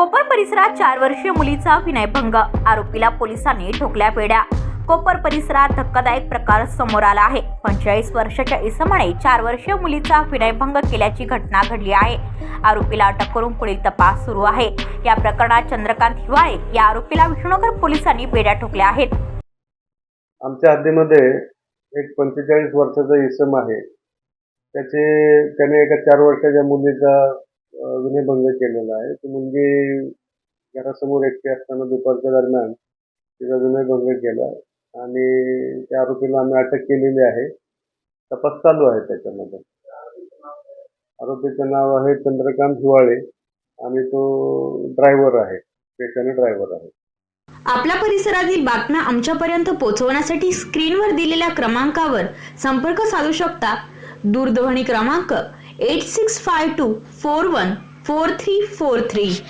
कोपर परिसरात चार वर्षीय मुलीचा विनयभंग. आरोपीला पोलिसांनी ठोकल्या पेड्या. कोपर परिसरात धक्कादायक प्रकार समोर आला आहे. पंचेचाळीस वर्षाच्या इसमाने चार वर्षीय मुलीचा विनयभंग केल्याची घटना घडली आहे. आरोपीला अटक करून पुढील तपास सुरू आहे. या प्रकरणात चंद्रकांत हिवाळे या आरोपीला विष्णुनगर पोलिसांनी बेड्या ठोकल्या आहेत. आमच्या हद्दीमध्ये एक पंचेचाळीस वर्षाचा इसम आहे. त्याचे त्याने एका चार वर्षाच्या मुलीचा अं, विनयभंग केलेला आहे. ती मुलगी घरासमोर एकटी असताना दुपारच्या दरम्यान तिचा विनयभंग केला आणि त्या आरोपीला आम्ही अटक केलेली आहे. तपास चालू आहे त्याच्यामध्ये. आरोपीचं नाव आहे चंद्रकांत हिवाळे आणि तो ड्रायव्हर आहे पेशाने ड्रायव्हर आहे. आपल्या परिसरातील बातम्या आमच्यापर्यंत पोहोचवण्यासाठी स्क्रीनवर दिलेल्या क्रमांकावर संपर्क साधू शकता. दूरध्वनी क्रमांक 8652 414343.